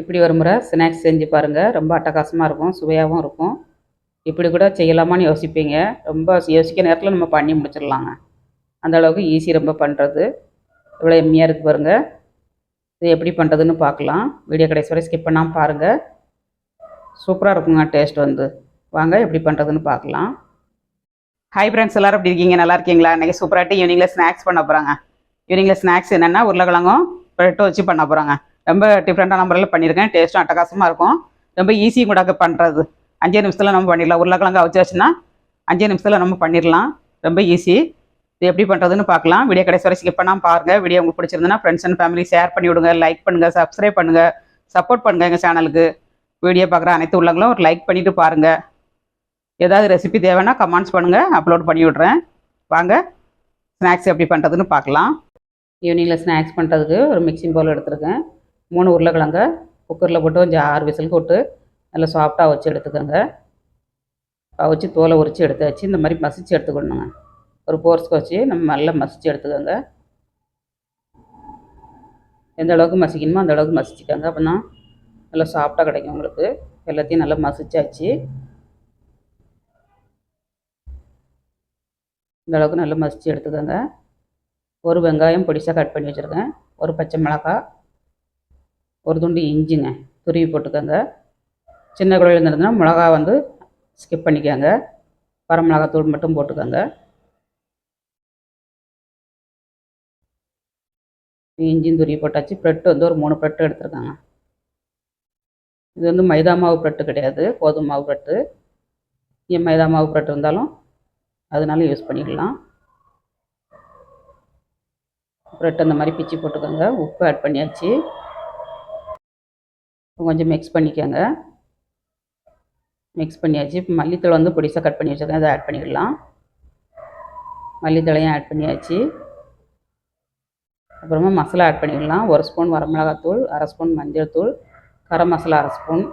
இப்படி ஒரு முறை ஸ்நாக்ஸ் செஞ்சு பாருங்கள் ரொம்ப அட்டகாசமாக இருக்கும் சுவையாகவும் இருக்கும். இப்படி கூட செய்யலாமான்னு யோசிப்பீங்க. ரொம்ப யோசிக்க நேரத்தில் நம்ம பண்ணி முடிச்சிடலாங்க. அந்த அளவுக்கு ஈஸி ரொம்ப பண்ணுறது இவ்வளோ எம்மியாக இருக்குது பாருங்கள் இது எப்படி பண்ணுறதுன்னு பார்க்கலாம் வீடியோ கடைசி வரை ஸ்கிப் பண்ணாமல் பாருங்கள் சூப்பராக இருக்குங்க டேஸ்ட் வந்து. வாங்க எப்படி பண்ணுறதுன்னு பார்க்கலாம் ஹை ஃப்ரெண்ட்ஸ் எல்லாரும் எப்படி இருக்கீங்க? நல்லா இருக்கீங்களா? இன்றைக்கி சூப்பராகிட்டு ஈவினிங்கில் ஸ்நாக்ஸ் பண்ண போகிறாங்க ஈவினிங்கில் ஸ்நாக்ஸ் என்னென்னா உருளைக்கிழங்கும் ப்ரெட்டும் வச்சு பண்ண போகிறாங்க ரொம்ப டிஃப்ரெண்ட்டான நம்பரில் பண்ணியிருக்கேன். டேஸ்ட்டும் அட்டகாசமாக இருக்கும். ரொம்ப ஈஸியும் கூட பண்ணுறது அஞ்சே நிமிஷத்தில் நம்ம பண்ணிடலாம். உருளைக்கிழங்கு அவிச்சாச்சுன்னா அஞ்சே நிமிஷத்தில் நம்ம பண்ணிடலாம். ரொம்ப ஈஸி இது எப்படி பண்ணுறதுன்னு பார்க்கலாம். வீடியோ கடைசி வரை ஸ்கிப் பண்ணாமல் பாருங்கள் வீடியோ உங்களுக்கு பிடிச்சிருந்தனா ஃப்ரெண்ட்ஸ் அண்ட் ஃபேமிலி ஷேர் பண்ணி விடுங்க. லைக் பண்ணுங்கள் சப்ஸ்கிரைப் பண்ணுங்கள் சப்போர்ட் பண்ணுங்கள் எங்கள் சேனலுக்கு வீடியோ பார்க்குற அனைத்து உள்ளங்களும் ஒரு லைக் பண்ணிவிட்டு பாருங்கள் ஏதாவது ரெசிபி தேவைன்னா கமெண்ட்ஸ் பண்ணுங்கள் அப்லோட் பண்ணி விட்றேன். வாங்க. ஸ்நாக்ஸ் எப்படி பண்ணுறதுன்னு பார்க்கலாம். ஈவினிங்கில் ஸ்நாக்ஸ் பண்ணுறதுக்கு ஒரு மிக்சிங் பவுல் எடுத்துருக்கேன். மூணு உருளைக்கிழங்க குக்கரில் போட்டு கொஞ்சம் ஆறு விசிலுக்கு விட்டு நல்லா சாஃப்டாக வச்சு எடுத்துக்கோங்க. வச்சு தோலை உரித்து எடுத்து வச்சு இந்த மாதிரி மசிச்சு எடுத்துக்கணுங்க. ஒரு போர்ஸ்க்கு வச்சு நம்ம நல்லா மசிச்சு எடுத்துக்கோங்க. எந்த அளவுக்கு மசிக்கணுமோ அந்த அளவுக்கு மசிச்சுக்கோங்க. அப்போ தான் நல்லா சாஃப்டாக கிடைக்கும் உங்களுக்கு. எல்லாத்தையும் நல்லா மசிச்சாச்சு. இந்த அளவுக்கு நல்லா மசிச்சு எடுத்துக்கோங்க. ஒரு வெங்காயம் பொடிசாக கட் பண்ணி வச்சுருக்கேன். ஒரு பச்சை மிளகாய் ஒரு துண்டு இஞ்சிங்க துருவி போட்டுக்கோங்க. சின்ன குழையில் இருந்ததுன்னா மிளகா வந்து ஸ்கிப் பண்ணிக்கோங்க. வரமிளகாத்தூள் மட்டும் போட்டுக்கோங்க. இஞ்சியும் துருவி போட்டாச்சு. ப்ரெட்டு வந்து ஒரு மூணு ப்ரெட்டு எடுத்துருக்காங்க. இது வந்து மைதா மாவு ப்ரெட்டு கிடையாது. கோதுமை மாவு ப்ரெட்டு ஏன் மைதா மாவு ப்ரெட் இருந்தாலும் அதனால யூஸ் பண்ணிக்கலாம். ப்ரெட் அந்த மாதிரி பிச்சு போட்டுக்கோங்க. உப்பு ஆட் பண்ணியாச்சு. கொஞ்சம் மிக்ஸ் பண்ணிக்கோங்க. மிக்ஸ் பண்ணியாச்சு. இப்போ மல்லித்தழை வந்து பொடிசாக கட் பண்ணி வச்சுருக்கேன். அதை ஆட் பண்ணிக்கலாம் மல்லித்தூளையும் ஆட் பண்ணியாச்சு. அப்புறமா மசாலா ஆட் பண்ணிக்கலாம் ஒரு ஸ்பூன் வரமிளகாத்தூள் அரை ஸ்பூன் மஞ்சள் தூள் கரம் மசாலா அரை ஸ்பூன்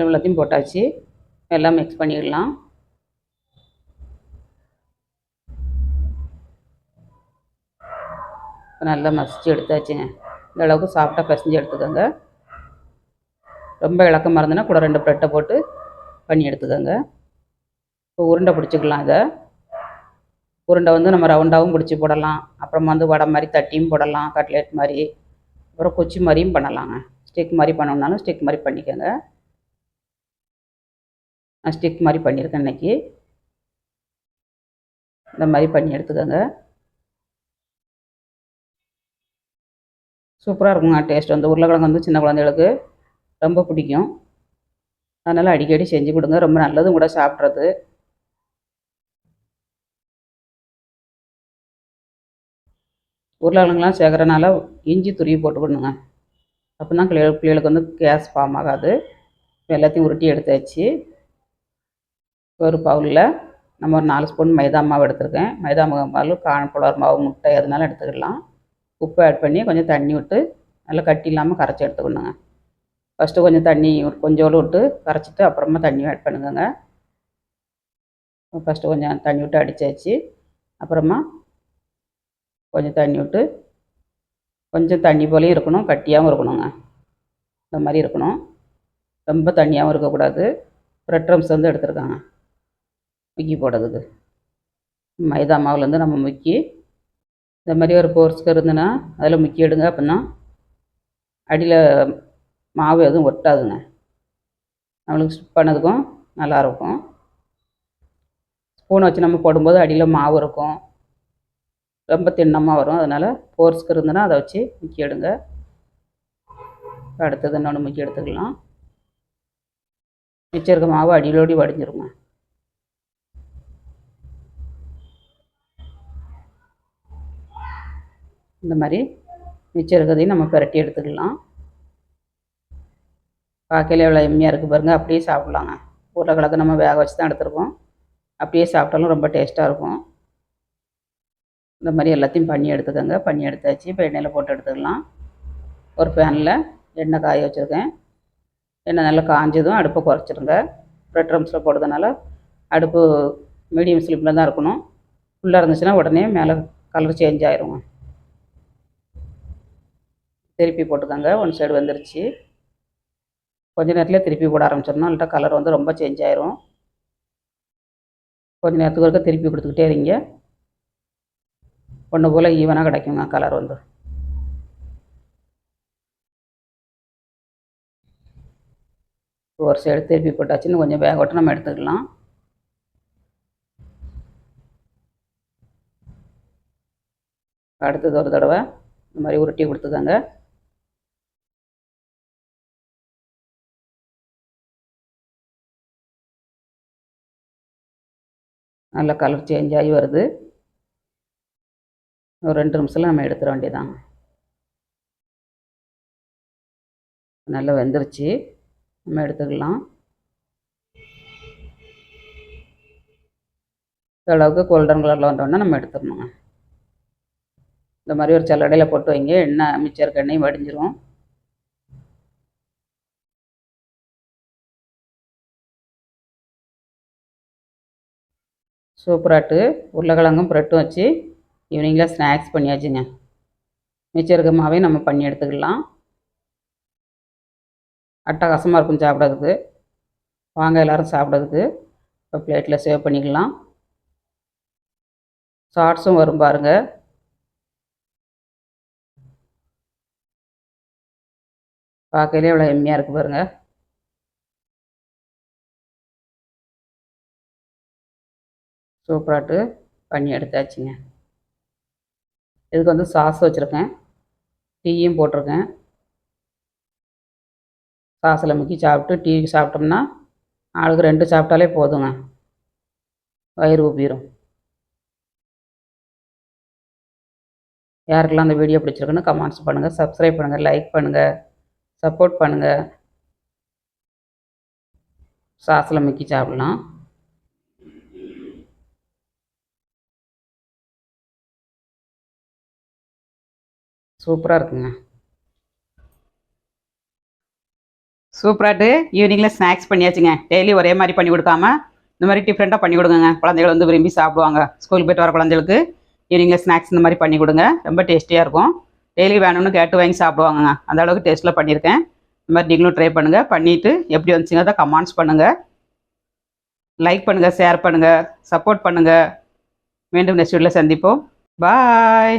எல்லாத்தையும் போட்டாச்சு. எல்லாம் மிக்ஸ் பண்ணிடலாம். நல்லா மசிச்சு எடுத்தாச்சுங்க. இந்த அளவுக்கு சாஃப்டாக பிசைஞ்சு எடுத்துக்கோங்க. ரொம்ப இலக்கமாக இருந்ததுன்னா கூட ரெண்டு ப்ரெட்டை போட்டு பண்ணி எடுத்துக்கோங்க. இப்போ உருண்டை பிடிச்சிக்கலாம் இதை. உருண்டை வந்து நம்ம ரவுண்டாகவும் பிடிச்சி போடலாம். அப்புறம் வந்து வடை மாதிரி தட்டியும் போடலாம் கட்லேட் மாதிரி. அப்புறம் கொச்சி மாதிரியும் பண்ணலாங்க. ஸ்டிக் மாதிரி பண்ணணுன்னாலும் ஸ்டிக் மாதிரி பண்ணிக்கோங்க. நான் ஸ்டிக் மாதிரி பண்ணியிருக்கேன் இன்றைக்கி இந்த மாதிரி பண்ணி எடுத்துக்கோங்க. சூப்பராக இருக்குங்க. டேஸ்ட் வந்து உருளைக்கிழங்கு வந்து சின்ன குழந்தைகளுக்கு ரொம்ப பிடிக்கும். அதனால் அடிக்கடி செஞ்சு கொடுங்க. ரொம்ப நல்லதும் கூட சாப்பிட்றது. உருளைக்கிழங்குலாம் சேர்க்குறனால இஞ்சி துருவி போட்டுக்கணுங்க அப்போ தான் பிள்ளைகள் பிள்ளைகளுக்கு வந்து கேஸ் ஃபார்ம் ஆகாது. எல்லாத்தையும் உருட்டி எடுத்தாச்சு ஒரு பவுலில் நம்ம ஒரு நாலு ஸ்பூன் மைதா மாவு எடுத்துருக்கேன். மைதா மாவு காணப்புலர் மாவு முட்டை எதுனாலும் எடுத்துக்கலாம் உப்பு ஆட் பண்ணி கொஞ்சம் தண்ணி விட்டு நல்லா கட்டி இல்லாமல் கரைச்சி எடுத்துக்கணுங்க. ஃபஸ்ட்டு கொஞ்சம் தண்ணி கொஞ்சோடு விட்டு கரைச்சிட்டு அப்புறமா தண்ணி ஆட் பண்ணுங்கங்க. ஃபஸ்ட்டு கொஞ்சம் தண்ணி விட்டு அடித்தாச்சு அப்புறமா கொஞ்சம் தண்ணி விட்டு கொஞ்சம் தண்ணி போலேயும் இருக்கணும் கட்டியாகவும் இருக்கணுங்க. இந்த மாதிரி இருக்கணும். ரொம்ப தண்ணியாகவும் இருக்கக்கூடாது. ப்ரெட் ட்ரம்ஸ் வந்து எடுத்துருக்காங்க. முக்கி போடுறதுக்கு. மைதா மாவுலேருந்து நம்ம முக்கி இந்த மாதிரி ஒரு போர்ஸ்க்கு இருந்துன்னா அதில் முக்கி எடுங்க அப்படின்னா அடியில் மாவு எதுவும் ஒட்டாதுங்க. நம்மளுக்கு ஸ்டிப் பண்ணதுக்கும் நல்லாயிருக்கும் ஸ்பூன் வச்சு நம்ம போடும்போது அடியில் மாவு இருக்கும். ரொம்ப திண்ணமாக வரும். அதனால் போர்ஸ்க்கு இருந்ததுன்னா அதை வச்சு முக்கி எடுங்க. அடுத்தது இன்னொன்று முக்கி எடுத்துக்கலாம். மிச்சம் இருக்க மாவு அடியிலோடி வடிஞ்சிருங்க. இந்த மாதிரி மிச்சம் இருக்கிறதையும் நம்ம பிரட்டி எடுத்துக்கலாம். பார்க்கல எவ்வளோ எம்மியாக இருக்குது பாருங்கள் அப்படியே சாப்பிட்லாங்க. உருளைக்கிழங்கு நம்ம வேக வச்சு தான் எடுத்துருக்கோம். அப்படியே சாப்பிட்டாலும் ரொம்ப டேஸ்ட்டாக இருக்கும். இந்த மாதிரி எல்லாத்தையும் பண்ணி எடுத்துக்கோங்க. பண்ணி எடுத்தாச்சு. இப்போ எண்ணெயில் போட்டு எடுத்துக்கலாம். ஒரு பேனில் எண்ணெய் காய வச்சுருக்கேன். எண்ணெய் நல்லா காஞ்சதும் அடுப்பை குறைச்சிருங்க. ப்ரெட் ரம்ஸில் போடுறதுனால அடுப்பு மீடியம் ஸ்லிப்பில் தான் இருக்கணும். ஃபுல்லாக இருந்துச்சுன்னா உடனே மேலே கலர் சேஞ்ச் ஆயிருங்க. திருப்பி போட்டுக்கோங்க. ஒன் சைடு வந்துருச்சு. கொஞ்ச நேரத்துலேயே திருப்பி போட ஆரம்பிச்சிடணும். இல்லாட்டா கலர் வந்து ரொம்ப சேஞ்ச் ஆயிரும். கொஞ்ச நேரத்துக்கு ஒருக்க திருப்பி கொடுத்துக்கிட்டே இருங்க. ஒன்று போல் ஈவனாக கிடைக்குங்க கலர் வந்து. ஒரு சைடு திருப்பி போட்டாச்சுன்னு கொஞ்சம் வேக விட்டு நம்ம எடுத்துக்கலாம். அடுத்தது ஒரு தடவை இந்த மாதிரி உருட்டி கொடுத்துக்கோங்க. நல்ல கலர் சேஞ்ச் ஆகி வருது. ஒரு ரெண்டு நிமிஷத்தில் நம்ம எடுத்துட வேண்டியதாங்க நல்லா வெந்துருச்சு. நம்ம எடுத்துக்கலாம். இந்த அளவுக்கு கோல்டன் கலரில் வந்தோடனே நம்ம எடுத்துடணுங்க. இந்த மாதிரி ஒரு சல்லடையில் போட்டு வைங்க. எண்ணெய் மிச்சம் இருக்க எண்ணெயும் வடிஞ்சிரும். சூப்பராட்டு உருளைக்கிழங்கும் ப்ரெட்டும் வச்சு ஈவினிங்கில் ஸ்நாக்ஸ் பண்ணியாச்சுங்க. மிச்சம் நம்ம பண்ணி எடுத்துக்கலாம். அட்டகாசமாக இருக்கும் சாப்பிட்றதுக்கு. வாங்க எல்லோரும் சாப்பிட்றதுக்கு. இப்போ பிளேட்டில் சேவ் பண்ணிக்கலாம். ஷார்ட்ஸும் வரும் பாருங்கள் பார்க்கலே இவ்வளோ எம்மியாக இருக்குது பாருங்கள் சூப்பராட்டு பண்ணி எடுத்தாச்சுங்க. இதுக்கு வந்து சாஸ் வச்சுருக்கேன். டீயும் போட்டிருக்கேன். சாஸில் முக்கி சாப்பிட்டு டீ சாப்பிட்டோம்னா ஆளுக்கு ரெண்டு சாப்பிட்டாலே போதுங்க. வயிறு உப்பிடும் யாருக்கெல்லாம் அந்த வீடியோ பிடிச்சிருக்குன்னு கமெண்ட்ஸ் பண்ணுங்கள் சப்ஸ்கிரைப் பண்ணுங்கள் லைக் பண்ணுங்கள் சப்போர்ட் பண்ணுங்கள் சாஸில் முக்கி சாப்பிட்லாம். சூப்பராக இருக்குங்க. சூப்பராட்டு ஈவினிங்கில் ஸ்நாக்ஸ் பண்ணியாச்சுங்க. டெய்லி ஒரே மாதிரி பண்ணி கொடுக்காம இந்த மாதிரி டிஃப்ரெண்ட்டாக பண்ணி கொடுங்க குழந்தைகள் வந்து விரும்பி சாப்பிடுவாங்க. ஸ்கூலுக்கு போய்ட்டு வர குழந்தைகளுக்கு ஈவினிங்கில் ஸ்நாக்ஸ் இந்த மாதிரி பண்ணி கொடுங்க. ரொம்ப டேஸ்டியாக இருக்கும். டெய்லி வேணும்னு கேட்டு வாங்கி சாப்பிடுவாங்கங்க. அந்த அளவுக்கு டேஸ்ட்டில் பண்ணியிருக்கேன். இந்த மாதிரி நீங்களும் ட்ரை பண்ணுங்கள் பண்ணிவிட்டு எப்படி வந்துச்சுங்கிறத கமெண்ட்ஸ் பண்ணுங்கள் லைக் பண்ணுங்கள் ஷேர் பண்ணுங்கள் சப்போர்ட் பண்ணுங்கள் மீண்டும் நெக்ஸ்ட் வீட்டில் சந்திப்போம். பாய்